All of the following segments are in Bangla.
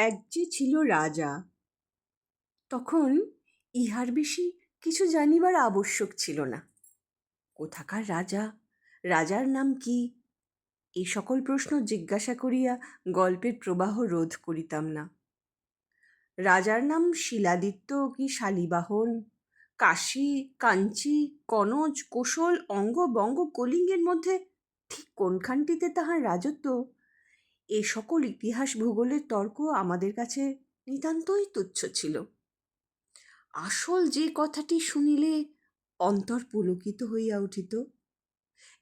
এক যে ছিল রাজা, তখন ইহার বেশি কিছু জানিবার আবশ্যক ছিল না। কোথাকার রাজা? রাজার নাম কি? এই সকল প্রশ্ন জিজ্ঞাসা করিয়া গল্পের প্রবাহ রোধ করিতাম না। রাজার নাম শিলাদিত্য কি শালিবাহন? কাশী, কাঞ্চি, কনজ, কোশল, অঙ্গ, বঙ্গ, কলিঙ্গের মধ্যে ঠিক কোনখানটিতে তাহার রাজত্ব এ সকল ইতিহাস ভূগোলের তর্ক আমাদের কাছে নিতান্তই তুচ্ছ ছিল। আসল যে কথাটি শুনিলে অন্তর পুলকিত হইয়া উঠিত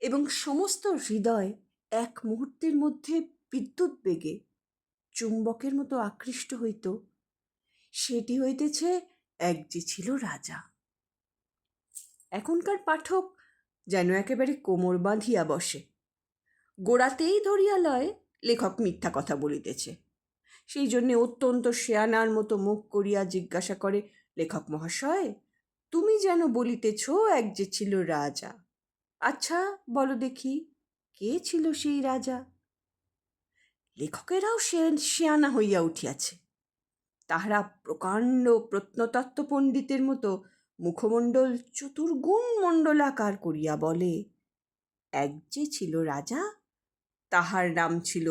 এবং সমস্ত হৃদয় এক মুহূর্তের মধ্যে বিদ্যুৎ বেগে চুম্বকের মতো আকৃষ্ট হইত, সেটি হইতেছে এক যে ছিল রাজা। এখনকার পাঠক যেন একেবারে কোমর বাঁধিয়া বসে, গোড়াতেই ধরিয়া লয় লেখক মিথ্যা কথা বলিতেছে। সেই জন্যে অত্যন্ত শেয়ানার মতো মুখ করিয়া জিজ্ঞাসা করে, লেখক মহাশয়, তুমি যেন বলিতেছ এক যে ছিল রাজা। আচ্ছা বলো দেখি, কে ছিল সেই রাজা? লেখকেরাও শেয়ানা হইয়া উঠিয়াছে। তাহারা প্রকাণ্ড প্রত্নতত্ত্ব পণ্ডিতের মতো মুখমণ্ডল চতুর্গুণ মণ্ডলাকার করিয়া বলে, এক যে ছিল রাজা তাহার নাম ছিল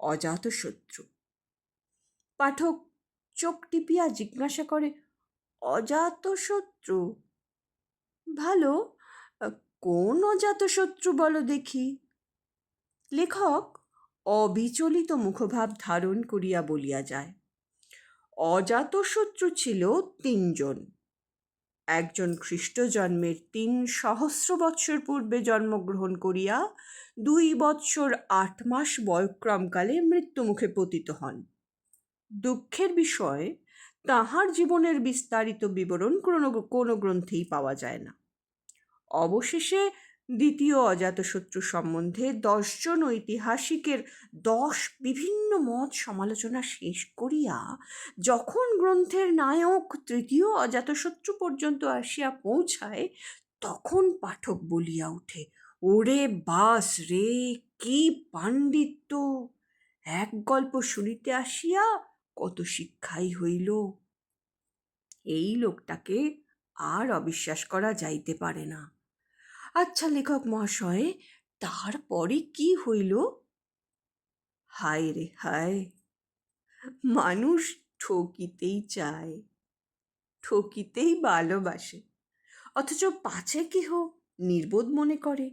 অজাতশত্রু। পাঠক চোখ টিপিয়া জিজ্ঞাসা করে, অজাতশত্রু? ভালো, কোন অজাতশত্রু বলো দেখি? লেখক অবিচলিত মুখভাব ধারণ করিয়া বলিয়া যায়, অজাতশত্রু ছিল তিনজন। একজন খ্রিস্ট জন্মের তিন সহস্র বৎসর পূর্বে জন্মগ্রহণ করিয়া দুই বৎসর আট মাস বয়ক্রমকালে মৃত্যুমুখে পতিত হন। দুঃখের বিষয়, তাহার জীবনের বিস্তারিত বিবরণ কোনো কোনো গ্রন্থেই পাওয়া যায় না। অবশেষে দ্বিতীয় অজাতশত্রু সম্বন্ধে দশজন ঐতিহাসিকের দশ বিভিন্ন মত সমালোচনা শেষ করিয়া যখন গ্রন্থের নায়ক তৃতীয় অজাতশত্রু পর্যন্ত আসিয়া পৌঁছায়, তখন পাঠক বলিয়া ওঠে ওরে বাস রে, কি পাণ্ডিত্য! এক গল্প শুনিতে আসিয়া কত শিক্ষাই হইল। এই লোকটাকে আর অবিশ্বাস করা যাইতে পারে না। আচ্ছা লেখক মহাশয়, তারপরে কি হইল? হায় রে হায়, মানুষ ঠকিতেই চায়, ঠকিতেই ভালোবাসে, অথচ পাছে কেহ নির্বোধ মনে করে,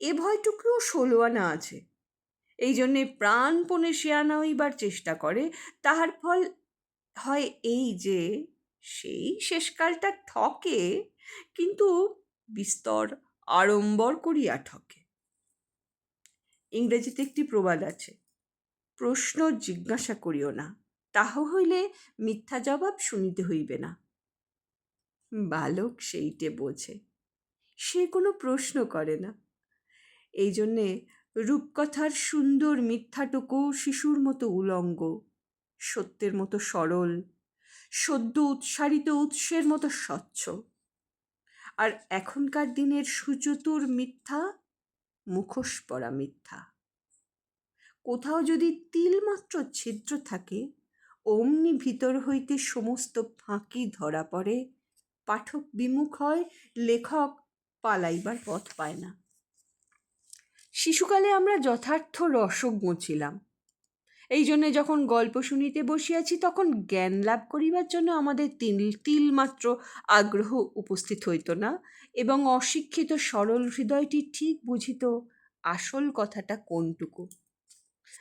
এ ভয়টুকুও ষোলো আনা আছে। এই জন্যে প্রাণপণে শেয়ানা হইবার চেষ্টা করে, তাহার ফল হয় এই যে, সেই শেষকালটা ঠকে, কিন্তু বিস্তর আড়ম্বর করিয়া ঠকে। ইংরেজিতে একটি প্রবাদ আছে, প্রশ্ন জিজ্ঞাসা করিও না, তাহা হইলে মিথ্যা জবাব শুনিতে হইবে না। বালক সেইটে বোঝে, সে কোনো প্রশ্ন করে না। এই জন্যে রূপকথার সুন্দর মিথ্যাটুকু শিশুর মতো উলঙ্গ, সত্যের মতো সরল, সদ্য উৎসারিত উৎসের মতো স্বচ্ছ। আর এখনকার দিনের সুচতুর মিথ্যা, মুখোশ পরা মিথ্যা। কোথাও যদি তিলমাত্র ছিদ্র থাকে, অমনি ভিতর হইতে সমস্ত ফাঁকি ধরা পড়ে, পাঠক বিমুখ হয়, লেখক পালাইবার পথ পায় না। শিশুকালে আমরা যথার্থ রসজ্ঞ ছিলাম। এই জন্যে যখন গল্প শুনিতে বসিয়াছি, তখন জ্ঞান লাভ করিবার জন্য আমাদের তিল, তিলমাত্র আগ্রহ উপস্থিত হইত না এবং অশিক্ষিত সরল হৃদয়টি ঠিক বুঝিত আসল কথাটা কোনটুকু?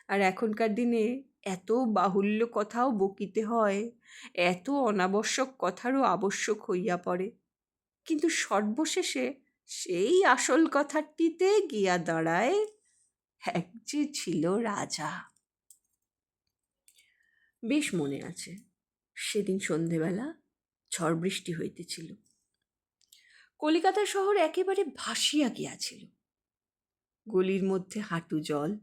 আর এখনকার দিনে এত বাহুল্য কথাও বকিতে হয়, এত অনাবশ্যক কথারও আবশ্যক হইয়া পড়ে। কিন্তু সর্বশেষে সেই আসল কথাটিতে গিয়া দাঁড়ায় এক যে ছিল রাজা। বেশ মনে আছে। সেদিন সন্ধেবেলা ঝড় বৃষ্টি হইতেছিল। কলিকাতা শহর একেবারে ভাসিয়া গিয়াছিল। গলির মধ্যে হাঁটু জল।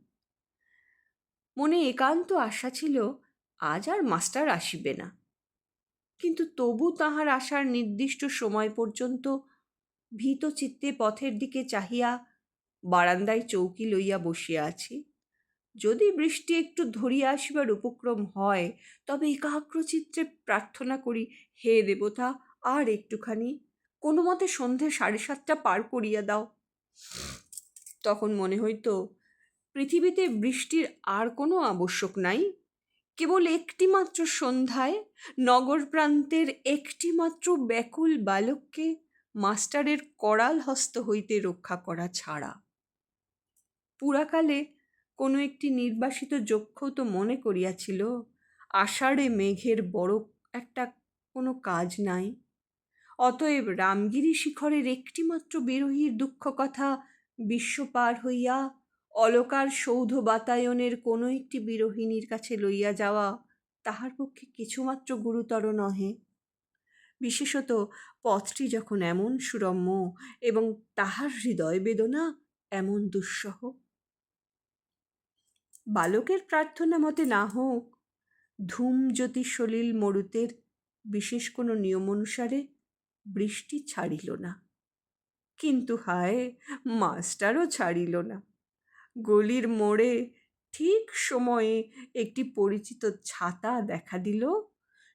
মনে একান্ত আশা ছিল, আজ আর মাস্টার আসিবে না। কিন্তু তবু তাহার আসার নির্দিষ্ট সময় পর্যন্ত ভীত চিত্তে পথের দিকে চাহিয়া বারান্দায় চৌকি লইয়া বসিয়া আছি। যদি বৃষ্টি একটু ধরিয়া আসিবার উপক্রম হয়, তবে একাগ্রচিত্তে প্রার্থনা করি, হে দেবতা, আর একটুখানি। কোনো মতে সন্ধে সাড়ে সাতটা পার করিয়া দাও। তখন মনে হইতো, পৃথিবীতে বৃষ্টির আর কোনো আবশ্যক নাই। কেবল একটিমাত্র সন্ধ্যায় নগর প্রান্তের একটিমাত্র ব্যাকুল বালককে মাস্টারের করাল হস্ত হইতে রক্ষা করা ছাড়া। পুরাকালে কোনো একটি নির্বাসিত যক্ষ তো মনে করিয়াছিল, আষাঢ়ে মেঘের বড় একটা কোনো কাজ নাই। অতএব রামগিরি শিখরের একটিমাত্র বিরোহীর দুঃখ কথা বিশ্ব পার হইয়া অলকার সৌধ বাতায়নের কোনো একটি বিরোহিনীর কাছে লইয়া যাওয়া তাহার পক্ষে কিছুমাত্র গুরুতর নহে। বিশেষত পথটি যখন এমন সুরম্য এবং তাহার হৃদয় বেদনা এমন দুঃসহ। বালকের প্রার্থনা মতে না হোক, ধূম জ্যোতি সলিল মরুতের বিশেষ কোনো নিয়ম অনুসারে বৃষ্টি ছাড়িল না। কিন্তু হায়, মাস্টারও ছাড়িল না। গলির মোড়ে ঠিক সময়ে একটি পরিচিত ছাতা দেখা দিল।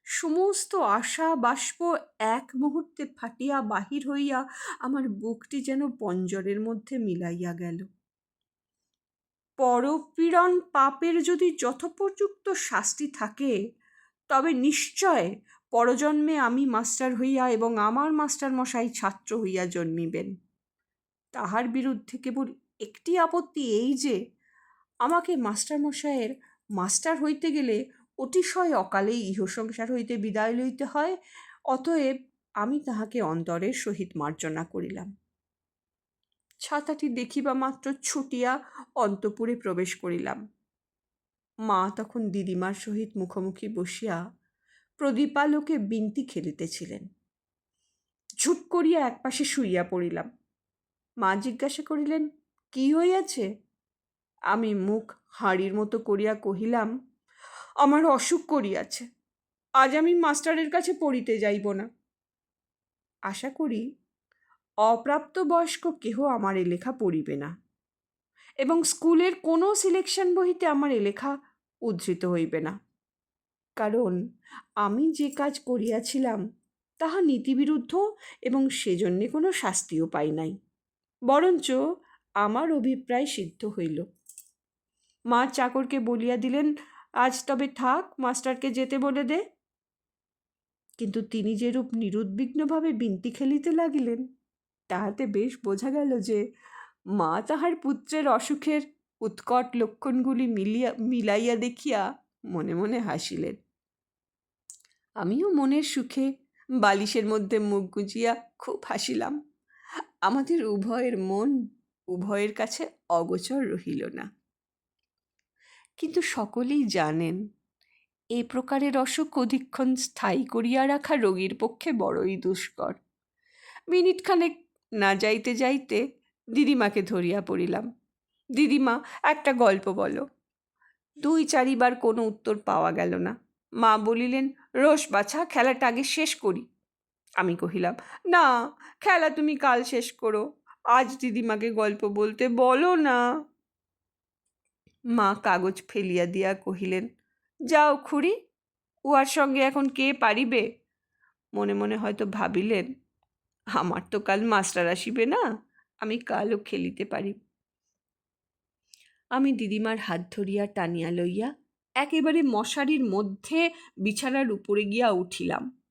সমস্ত আশা বাষ্প এক মুহূর্তে ফাটিয়া বাহির হইয়া আমার বুকটি যেন পঞ্জরের মধ্যে মিলাইয়া গেল। পরপীড়ন পাপের যদি যথোপযুক্ত শাস্তি থাকে, তবে নিশ্চয় পরজন্মে আমি মাস্টার হইয়া এবং আমার মাস্টার মশাই ছাত্র হইয়া জন্মিবেন। তাহার বিরুদ্ধে কেবল একটি আপত্তি এই যে, আমাকে মাস্টার মশাইয়ের মাস্টার হইতে গেলে অতিশয় অকালেই ইহ সংসার হইতে বিদায় লইতে হয়, অতএব আমি তাহাকে অন্তরের সহিত মার্জনা করিলাম। ছাতাটি দেখিবা মাত্র ছুটিয়া অন্তপুরে প্রবেশ করিলাম। মা তখন দিদিমার সহিত মুখোমুখি বসিয়া প্রদীপালোকে বিনতি খেলিতেছিলেন। ঝুপ করিয়া একপাশে শুইয়া পড়িলাম। মা জিজ্ঞাসা করিলেন, কি হইয়াছে? আমি মুখ হাঁড়ির মতো করিয়া কহিলাম, আমার অসুখ করিয়াছে। আজ আমি মাস্টারের কাছে পড়িতে যাইব না। আশা করি অপ্রাপ্তবয়স্ক কেহ আমার এ লেখা পড়িবে না। এবং স্কুলের কোনো সিলেকশন বহিতে আমার এ লেখা উদ্ধৃত হইবে না। কারণ আমি যে কাজ করিয়াছিলাম, তাহা নীতিবিরুদ্ধ এবং সেজন্যে কোনো শাস্তিও পাই নাই। বরঞ্চ আমার অভিপ্রায় সিদ্ধ হইল। মা চাকরকে বলিয়া দিলেন, আজ তবে থাক, মাস্টারকে যেতে বলে দে। কিন্তু তিনি যেরূপ নিরুদ্বিগ্নভাবে বিনতি খেলিতে লাগিলেন তাহাতে বেশ বোঝা গেল যে মা তাহার পুত্রের অসুখের উৎকট লক্ষণগুলি মিলিয়া, মিলাইয়া দেখিয়া মনে মনে হাসিলেন। আমিও মনের সুখে বালিশের মধ্যে মুখ গুজিয়া খুব হাসিলাম। আমাদের উভয়ের মন উভয়ের কাছে অগোচর রহিল না। কিন্তু সকলেই জানেন, এ প্রকারের অসুখ অধিক্ষণ স্থায়ী করিয়া রাখা রোগীর পক্ষে বড়ই দুষ্কর। মিনিটখানেক না যাইতে যাইতে দিদিমাকে ধরিয়া পড়িলাম। দিদিমা, একটা গল্প বলো। দুই চারিবার কোনো উত্তর পাওয়া গেল না। মা বলিলেন রোস বাছা, খেলাটা আগে শেষ করি। আমি কহিলাম, না, খেলা তুমি কাল শেষ করো। আজ দিদিমাকে গল্প বলতে বলো না। মা কাগজ ফেলিয়া দিয়া কহিলেন, যাও খুড়ি, উহার সঙ্গে এখন কে পারিবে? মনে মনে হয়তো ভাবিলেন আমার তো কাল মাস্টার আসিবে না, আমি কালও খেলিতে পারি। আমি দিদিমার হাত ধরিয়া টানিয়া লইয়া একেবারে মশারির মধ্যে বিছানার উপরে গিয়া উঠিলাম।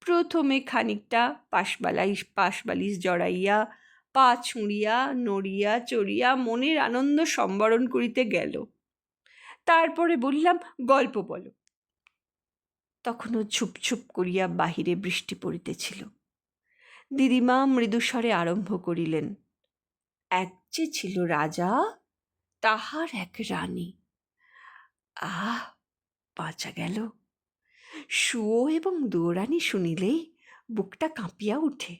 প্রথমে খানিকটা পাশবালিশ পাশবালিশ জড়াইয়া, পা ছুঁড়িয়া, নড়িয়া, চড়িয়া মনের আনন্দ সম্বরণ করিতে গেল। তারপরে বললাম, গল্প বলো। তখনও ছুপ ছুপ করিয়া বাহিরে বৃষ্টি পড়িতেছিল। দিদিমা মৃদুস্বরে আরম্ভ করিলেন, এক যে ছিল রাজা, তাহার এক রানী। আহ, বাঁচা গেল। শুয়ো এবং দুয়োরানী শুনিলেই বুকটা কাঁপিয়া উঠে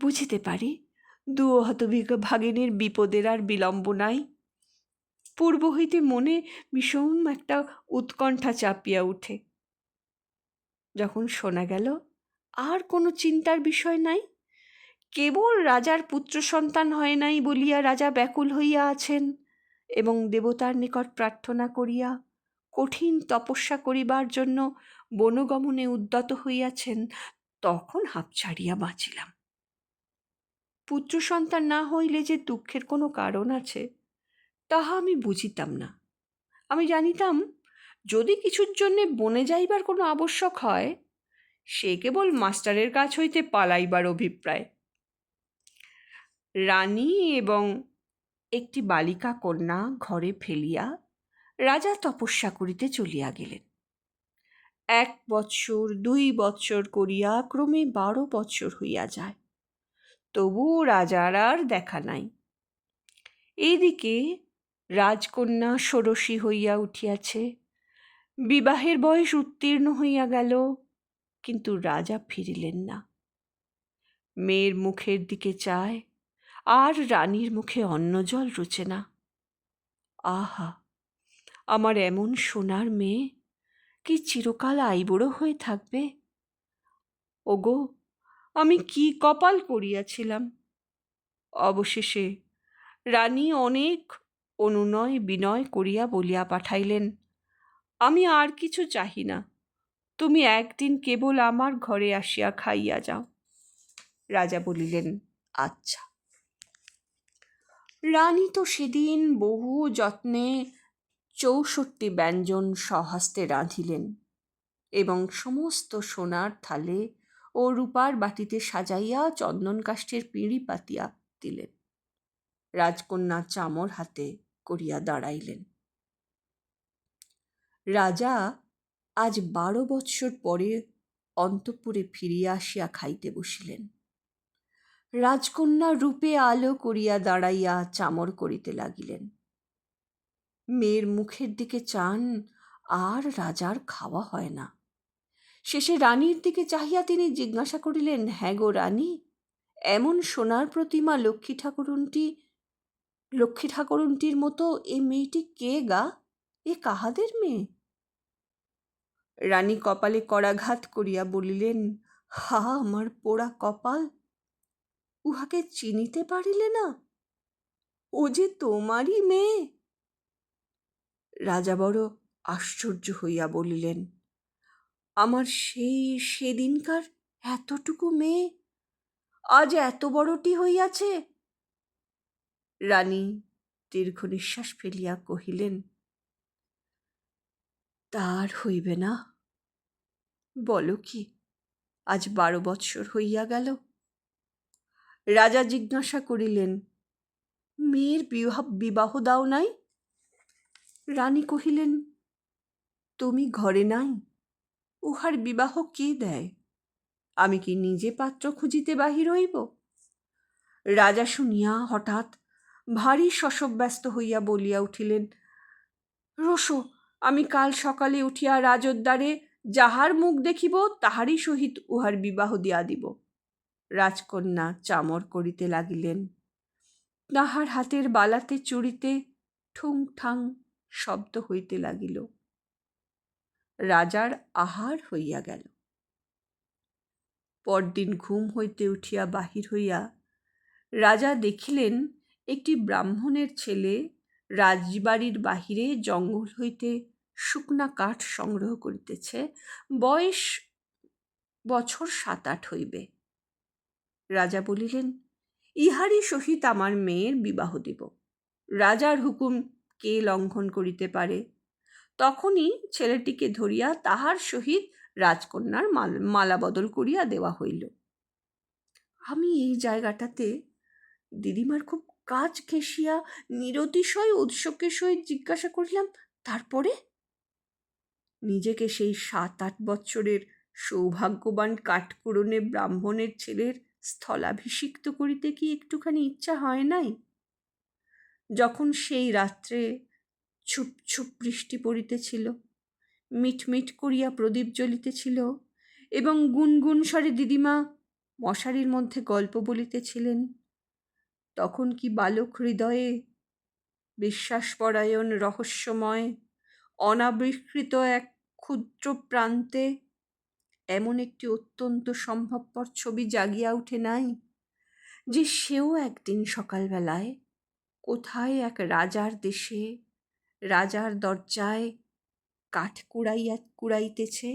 বুঝিতে পারি দুও হতবিজ্ঞ ভাগিনীর বিপদের আর বিলম্ব নাই। পূর্ব হইতে মনে বিষম একটা উৎকণ্ঠা চাপিয়া উঠে যখন শোনা গেল, আর কোনো চিন্তার বিষয় নাই? কেবল রাজার পুত্র সন্তান হয় নাই বলিয়া রাজা ব্যাকুল হইয়া আছেন এবং দেবতার নিকট প্রার্থনা করিয়া কঠিন তপস্যা করিবার জন্য বনগমনে উদ্যত হইয়াছেন, তখন হাঁপ ছাড়িয়া বাঁচিলাম। পুত্র সন্তান না হইলে যে দুঃখের কোনো কারণ আছে, তাহা আমি বুঝিতাম না। আমি জানিতাম, যদি কিছুর জন্যে বনে যাইবার কোনো আবশ্যক হয়, সে কেবল মাস্টারের কাছ হইতে পালাইবার অভিপ্রায়। রানী এবং একটি বালিকা কন্যা ঘরে ফেলিয়া রাজা তপস্যা করিতে চলিয়া গেলেন। এক বৎসর, দুই বৎসর করিয়া ক্রমে বারো বৎসর হইয়া যায়। তবু রাজার আর দেখা নাই। এইদিকে রাজকন্যা ষোড়শী হইয়া উঠিয়াছে। বিবাহের বয়স উত্তীর্ণ হইয়া গেল, কিন্তু রাজা ফিরিলেন না। মেয়ের মুখের দিকে চায় আর রানীর মুখে অন্ন জল রুচে না। আহা, আমার এমন সোনার মেয়ে কি চিরকাল আইবুড়ো হয়ে থাকবে? ওগো, আমি কি কপাল করিয়াছিলাম? অবশেষে রানী অনেক অনুনয় বিনয় করিয়া বলিয়া পাঠাইলেন, আমি আর কিছু চাহি না, তুমি একদিন কেবল আমার ঘরে আসিয়া খাইয়া যাও। রাজা বলিলেন আচ্ছা। রানী তো সেদিন বহু যত্নে চৌষট্টি ব্যঞ্জন স্বহস্তে রাঁধিলেন এবং সমস্ত সোনার থালে ও রূপার বাটিতে সাজাইয়া চন্দন কাষ্ঠের পিঁড়ি পাতিয়া দিলেন। রাজকন্যা চামর হাতে করিয়া দাঁড়াইলেন। রাজা আজ বারো বৎসর পরে অন্তপুরে ফিরিয়া আসিয়া খাইতে বসিলেন। রাজকন্যা রূপে আলো করিয়া দাঁড়াইয়া চামর করিতে লাগিলেন। মেয়ের মুখের দিকে চান, আর রাজার খাওয়া হয় না। শেষে রানীর দিকে চাহিয়া তিনি জিজ্ঞাসা করিলেন হ্যাঁ গো রানী, এমন সোনার প্রতিমা লক্ষ্মী ঠাকুরুনটি, লক্ষ্মী ঠাকুরুনটির মতো এ মেয়েটি কে গা? এ কাহাদের মেয়ে? রানী কপালে করাঘাত করিয়া বলিলেন, হা, আমার পোড়া কপাল উহাকে চিনিতে পারিলে না? ও যে তোমারই মেয়ে! রাজা বড় আশ্চর্য হইয়া বলিলেন, আমার সেই সেদিনকার এতটুকু মেয়ে আজ এত বড়টি হইয়াছে? রানী দীর্ঘ নিঃশ্বাস ফেলিয়া কহিলেন, তার হইবে না। বলো কি, আজ বারো বৎসর হইয়া গেল। রাজা জিজ্ঞাসা করিলেন, মেয়ের বিবাহ বিবাহ দাও নাই? রানী কহিলেন, তুমি ঘরে নাই, উহার বিবাহ কে দেয়? আমি কি নিজে পাত্র খুঁজিতে বাহির হইব? রাজা শুনিয়া হঠাৎ ভারী শশব্যস্ত হইয়া বলিয়া উঠিলেন রোশো আমি কাল সকালে উঠিয়া রাজোদ্দারে যাহার মুখ দেখিব, তাহারই সহিত উহার বিবাহ দিয়া দিব। রাজকন্যা চামর করিতে লাগিলেন। তাহার হাতের বালাতে চুরিতে ঠুং ঠাং শব্দ হইতে লাগিল। রাজার আহার হইয়া গেল। পরদিন ঘুম হইতে উঠিয়া বাহির হইয়া রাজা দেখিলেন একটি ব্রাহ্মণের ছেলে রাজবাড়ির বাহিরে জঙ্গল হইতে শুকনা কাঠ সংগ্রহ করিতেছে। বয়স বছর সাত আট হইবে। রাজা বলিলেন, ইহারই সহিত আমার মেয়ের বিবাহ দিব। রাজার হুকুম কে লঙ্ঘন করিতে পারে? তখনই ছেলেটিকে ধরিয়া তাহার সহিত রাজকন্যার মাল বদল করিয়া দেওয়া হইল। আমি এই জায়গাটাতে দিদিমার খুব কাজ ঘেঁষিয়া নিরতিশয় উৎসকের সহিত জিজ্ঞাসা করিলাম, তারপরে? নিজেকে সেই সাত আট বৎসরের সৌভাগ্যবান কাঠকুড়নে ব্রাহ্মণের ছেলের স্থলাভিষিক্ত করিতে কি একটুখানি ইচ্ছা হয় নাই? যখন সেই রাত্রে ছুপ ছুপ বৃষ্টি পড়িতেছিল, মিটমিট করিয়া প্রদীপ জ্বলিতেছিল এবং গুনগুন স্বরে দিদিমা মশারির মধ্যে গল্প বলিতেছিলেন, তখন কি বালক হৃদয়ে বিশ্বাসপরায়ণ রহস্যময় অনাবিষ্কৃত এক ক্ষুদ্র প্রান্তে এমন একটি অত্যন্ত সম্ভবপর ছবি জাগিয়া উঠে নাই যে সেও একদিন সকালবেলায় কোথায় এক রাজার দেশে, রাজার দরজায় কাঠ কুড়াইয়া কুড়াইতেছে।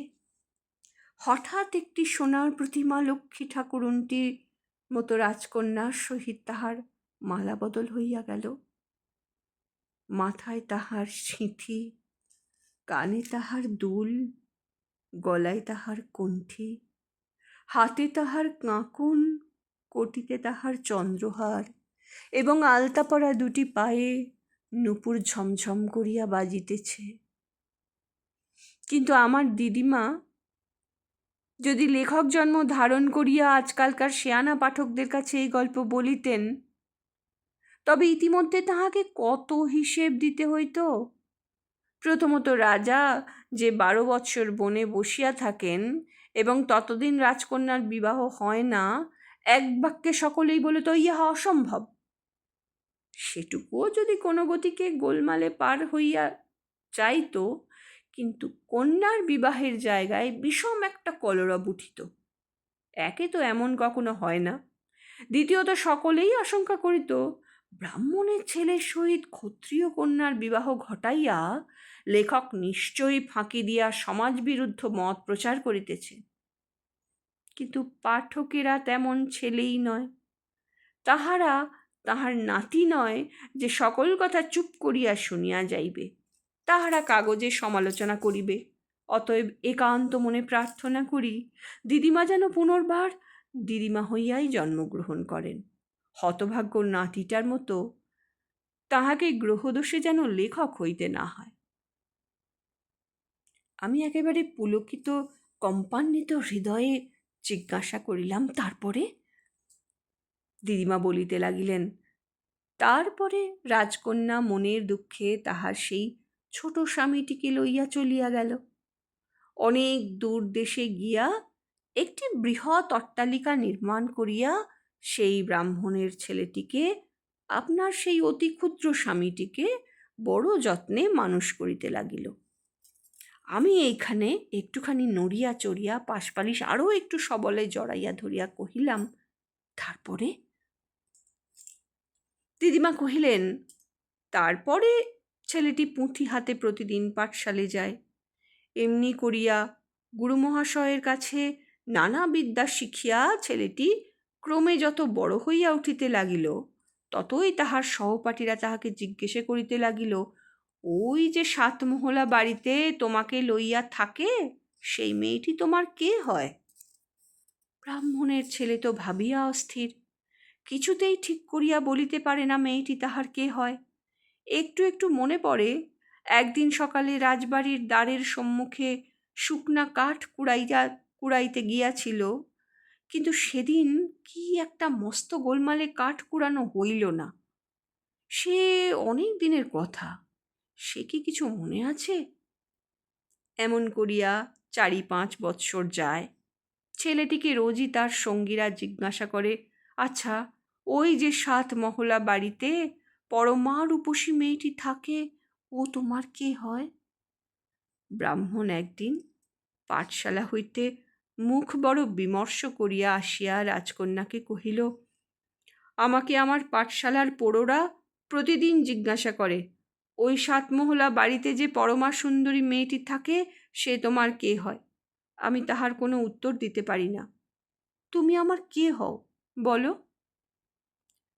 হঠাৎ একটি সোনার প্রতিমা লক্ষ্মী ঠাকুরুনটির মতো রাজকন্যার সহিত তাহার মালা বদল হইয়া গেল। মাথায় তাহার সিঁথি, কানে তাহার দুল গলায় তাহার কণ্ঠী, হাতে তাহার কাঁকুন, কটিতে তাহার চন্দ্রহার এবং আলতা পরা দুটি পায়ে নুপুর ঝমঝম করিয়া বাজিতেছে। কিন্তু আমার দিদিমা যদি লেখক জন্ম ধারণ করিয়া আজকালকার শেয়ানা পাঠকদের কাছে এই গল্প বলিতেন, তবে ইতিমধ্যে তাহাকে কত হিসেব দিতে হইত? প্রথমত রাজা যে বারো বৎসর বনে বসিয়া থাকেন এবং ততদিন রাজকন্যার বিবাহ হয় না, এক বাক্যে সকলেই বলে, তো ইহা অসম্ভব। সেটুকুও যদি কোনো গতিকে গোলমালে পার হইয়া যাইত, কিন্তু কন্যার বিবাহের জায়গায় বিষম একটা কলরব উঠিত। একে তো এমন কখনো হয় না। দ্বিতীয়ত, সকলেই আশঙ্কা করিত ব্রাহ্মণের ছেলের সহিত ক্ষত্রিয় কন্যার বিবাহ ঘটাইয়া লেখক নিশ্চয়ই ফাঁকি দিয়া সমাজবিরুদ্ধ মত প্রচার করিতেছে। কিন্তু পাঠকেরা তেমন ছেলেই নয়। তাহারা তাহার নাতি নয় যে সকল কথা চুপ করিয়া শুনিয়া যাইবে। তাহারা কাগজে সমালোচনা করিবে। অতএব একান্ত মনে প্রার্থনা করি, দিদিমা যেন পুনর্বার দিদিমা হইয়াই জন্মগ্রহণ করেন। হতভাগ্য নাতিটার মতো তাহাকে গ্রহদোষে যেন লেখক হইতে না হয়। আমি একেবারে পুলকিত কম্পান্বিত হৃদয়ে জিজ্ঞাসা করিলাম, তারপরে? দিদিমা বলিতে লাগিলেন, তারপরে রাজকন্যা মনের দুঃখে তাহার সেই ছোট স্বামীটিকে লইয়া চলিয়া গেল। অনেক দূর দেশে গিয়া একটি বৃহৎ অট্টালিকা নির্মাণ করিয়া সেই ব্রাহ্মণের ছেলেটিকে, আপনার সেই অতি ক্ষুদ্র স্বামীটিকে বড় যত্নে মানুষ করিতে লাগিল। আমি এইখানে একটুখানি নড়িয়া চড়িয়া পাশপালিশ আরও একটু সবলে জড়াইয়া ধরিয়া কহিলাম, তারপরে? দিদিমা কহিলেন, তারপরে ছেলেটি পুঁথি হাতে প্রতিদিন পাঠশালে যায়। এমনি করিয়া গুরুমহাশয়ের কাছে নানা বিদ্যা শিখিয়া ছেলেটি ক্রমে যত বড় হইয়া উঠিতে লাগিল, ততই তাহার সহপাঠীরা তাহাকে জিজ্ঞেসে করিতে লাগিল, ওই যে সাতমহলা বাড়িতে তোমাকে লইয়া থাকে, সেই মেয়েটি তোমার কে হয়? ব্রাহ্মণের ছেলে তো ভাবিয়া অস্থির, কিছুতেই ঠিক করিয়া বলিতে পারে না মেয়েটি তাহার কে হয়। একটু একটু মনে পড়ে, একদিন সকালে রাজবাড়ির দ্বারের সম্মুখে শুকনা কাঠ কুড়াইয়া কুড়াইতে গিয়াছিল কিন্তু সেদিন কি একটা মস্ত গোলমালে কাঠ কুড়ানো হইল না। সে অনেক দিনের কথা, সে কি কিছু মনে আছে? এমন করিয়া চারি পাঁচ বৎসর যায়। ছেলেটিকে রোজই তার সঙ্গীরা জিজ্ঞাসা করে আচ্ছা ওই যে সাত মহলা বাড়িতে পরমার উপসী মেয়েটি থাকে, ও তোমার কে হয়? ব্রাহ্মণ একদিন পাঠশালা হইতে মুখ বড় বিমর্ষ করিয়া আসিয়া রাজকন্যাকে কহিল, আমাকে আমার পাঠশালার পোড়োরা প্রতিদিন জিজ্ঞাসা করে, ওই সাতমহলা বাড়িতে যে পরমা সুন্দরী মেয়েটি থাকে, সে তোমার কে হয়? আমি তাহার কোনো উত্তর দিতে পারি না। তুমি আমার কে হও, বলো?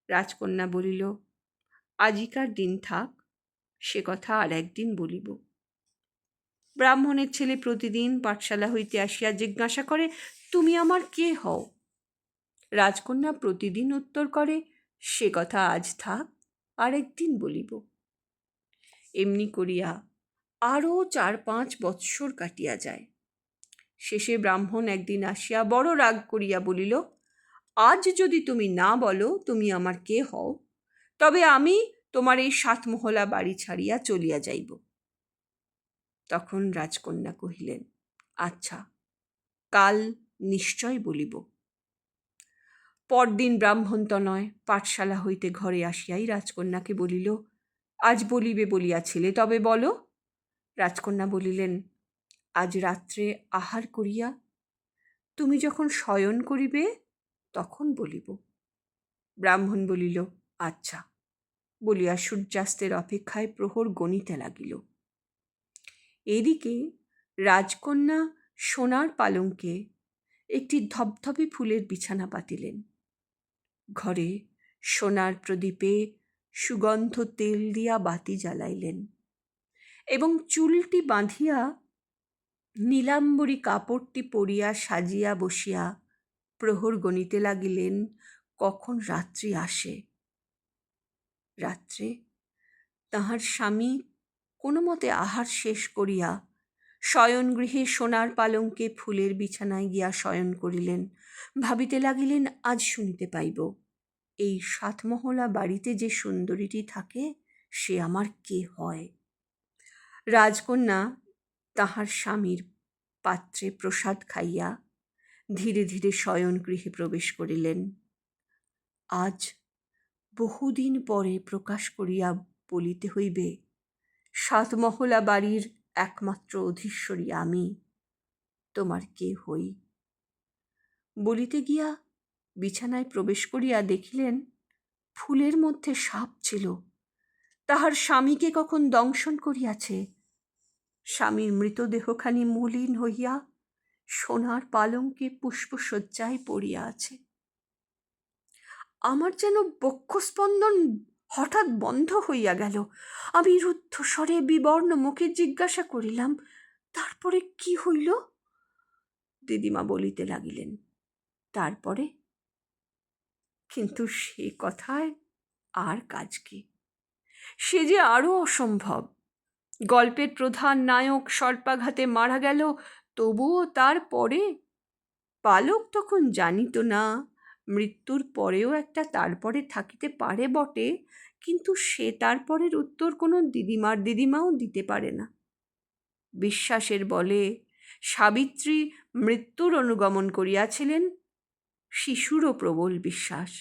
রাজকন্যা বলিল, আজিকার দিন থাক, সে কথা আর একদিন বলিব। ব্রাহ্মণের ছেলে প্রতিদিন পাঠশালা হইতে আসিয়া জিজ্ঞাসা করে, তুমি আমার কে হও? রাজকন্যা প্রতিদিন উত্তর করে, সে কথা আজ থাক আর একদিন বলিব। এমনি করিয়া আরও চার পাঁচ বৎসর কাটিয়া যায়। শেষে ব্রাহ্মণ একদিন আসিয়া বড় রাগ করিয়া বলিল, আজ যদি তুমি না বলো তুমি আমার কে হও, তবে আমি তোমার এই সাতমহলা বাড়ি ছাড়িয়া চলিয়া যাইব। তখন রাজকন্যা কহিলেন আচ্ছা কাল নিশ্চয় বলিব। পরদিন ব্রাহ্মণতনয় পাঠশালা হইতে ঘরে আসিয়াই রাজকন্যাকে বলিল, আজ বলিবে বলিয়াছিলে তবে বলো। রাজকন্যা বলিলেন, আজ রাত্রে আহার করিয়া তুমি যখন শয়ন করিবে, তখন বলিব। ব্রাহ্মণ বলিল আচ্ছা। বলিয়া সূর্যাস্তের অপেক্ষায় প্রহর গণিতে লাগিল। এদিকে রাজকন্যা সোনার পালঙ্কে একটি ধপধপে ফুলের বিছানা পাতিলেন। ঘরে সোনার প্রদীপে সুগন্ধ তেল দিয়া বাতি জ্বালাইলেন এবং চুলটি বাঁধিয়া নীলাম্বরী কাপড়টি পরিয়া সাজিয়া বসিয়া প্রহর গণিতে লাগিলেন, কখন রাত্রি আসে? রাত্রে তাহার স্বামী কোনো মতে আহার শেষ করিয়া শয়নগৃহে সোনার পালঙ্কে ফুলের বিছানায় গিয়া শয়ন করিলেন, ভাবিতে লাগিলেন, আজ শুনিতে পাইব। এই সাতমহলা বাড়িতে যে সুন্দরীটি থাকে, সে আমার কে হয়? রাজকন্যা তাহার স্বামীর পাত্রে প্রসাদ খাইয়া ধীরে ধীরে শয়ন গৃহে প্রবেশ করিলেন। আজ বহুদিন পরে প্রকাশ করিয়া বলিতে হইবে সাতমহলা বাড়ির একমাত্র অধীশ্বরী আমি, তোমার কে হই? বলিতে গিয়া বিছানায় প্রবেশ করিয়া দেখিলেন, ফুলের মধ্যে সাপ ছিল। তাহার স্বামীকে কখন দংশন করিয়াছে? স্বামীর মৃতদেহখানি মলিন হইয়া সোনার পালঙ্কে পুষ্পসজ্জায় পড়িয়া আছে। আমার যেন বক্ষস্পন্দন হঠাৎ বন্ধ হইয়া গেল। আমি রুদ্ধস্বরে বিবর্ণ মুখে জিজ্ঞাসা করিলাম, তারপরে কি হইল? দিদিমা বলিতে লাগিলেন, তারপরে? কিন্তু সে কথায় আর কাজ কি? সে যে আরও অসম্ভব। গল্পের প্রধান নায়ক সর্পাঘাতে মারা গেল, তবুও তারপরে পালক তখন জানিত না মৃত্যুর পরেও একটা তারপরে থাকিতে পারে বটে, কিন্তু সে তারপরের উত্তর কোনো দিদিমার দিদিমাও দিতে পারে না। বিশ্বাসের বলে সাবিত্রী মৃত্যুর অনুগমন করিয়াছিলেন, শিশুরও প্রবল বিশ্বাস।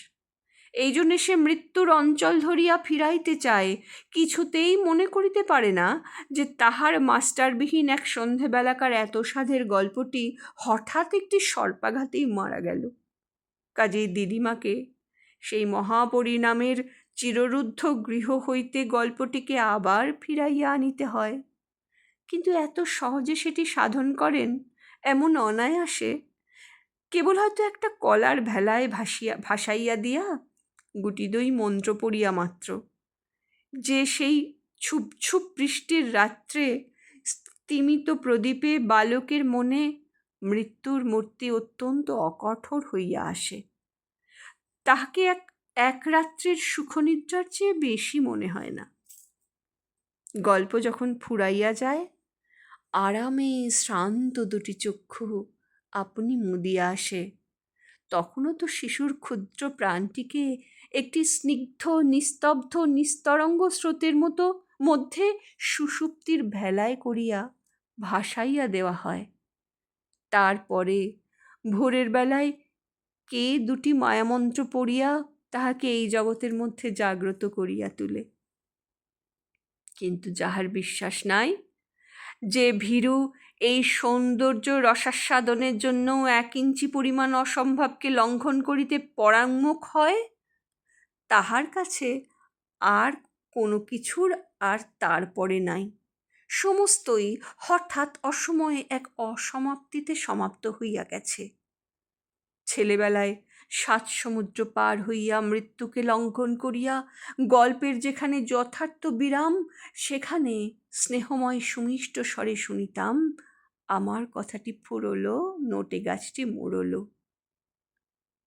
এই জন্যে সে মৃত্যুর অঞ্চল ধরিয়া ফিরাইতে চায়, কিছুতেই মনে করিতে পারে না যে তাহার মাস্টারবিহীন এক সন্ধেবেলাকার এত সাধের গল্পটি হঠাৎ একটি সর্পাঘাতেই মারা গেল। কাজেই দিদিমাকে। সেই মহাপরিণামের চিররুদ্ধ গৃহ হইতে গল্পটিকে আবার ফিরাইয়া আনিতে হয়। কিন্তু এত সহজে সেটি সাধন করেন এমন অনায়াসে। কেবল হয়তো একটা কলার ভেলায় ভাসিয়া, ভাসাইয়া দিয়া গুটি দই মন্ত্র পড়িয়া মাত্র। যে সেই ছুপ ছুপ বৃষ্টির রাত্রে স্তিমিত প্রদীপে বালকের মনে মৃত্যুর মূর্তি অত্যন্ত অকঠোর হইয়া আসে। তাহাকে এক এক রাত্রের সুখনিদ্রার চেয়ে বেশি মনে হয় না। গল্প যখন ফুরাইয়া যায়, আরামে শ্রান্ত দুটি চক্ষু আপনি মুদিয়া আসে। তখনও তো শিশুর ক্ষুদ্র প্রাণটিকে একটি স্নিগ্ধ, নিস্তব্ধ, নিস্তরঙ্গ স্রোতের মতো মধ্যে সুষুপ্তির ভেলায় করিয়া ভাসাইয়া দেওয়া হয়। তারপরে ভোরের বেলায় কে দুটি মায়ামন্ত্র পড়িয়া তাহাকে এই জগতের মধ্যে জাগ্রত করিয়া তুলে। কিন্তু যাহার বিশ্বাস নাই, যে ভীরু এই সৌন্দর্য রসাস্বাদনের জন্য এক ইঞ্চি পরিমাণ অসম্ভবকে লঙ্ঘন করিতে পরাঙ্মুখ হয়, তাহার কাছে আর কোনো কিছুর আর তারপরে নাই। সমস্তই হঠাৎ অসময়ে এক অসমাপ্তিতে সমাপ্ত হইয়া গেছে। ছেলেবেলায় সাত সমুদ্র পার হইয়া মৃত্যুকে লঙ্ঘন করিয়া গল্পের যেখানে যথার্থ বিরাম, সেখানে স্নেহময় সুমিষ্ট স্বরে শুনিতাম, আমার কথাটি ফুরলো, নোটে গাছটি মোড়লো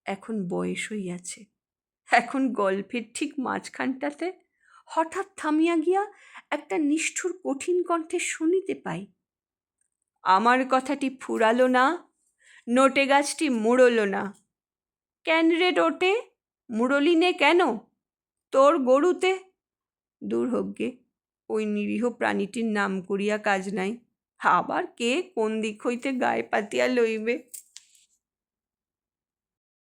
এখন বয়স হইয়াছে। এখন গল্পের ঠিক মাঝখানটাতে হঠাৎ থামিয়া গিয়া একটা নিষ্ঠুর কঠিন কণ্ঠে শুনিতে পাই। আমার কথাটি ফুরালো না, নোটে গাছটি মুড়লো না। কেন রে টোটে, মুড়লি নে কেন? তোর গরুতে? দূর হোক ওই নিরীহ প্রাণীটির নাম করিয়া কাজ নাই। আবার কে কোন দিক হইতে গায়ে পাতিয়া লইবে?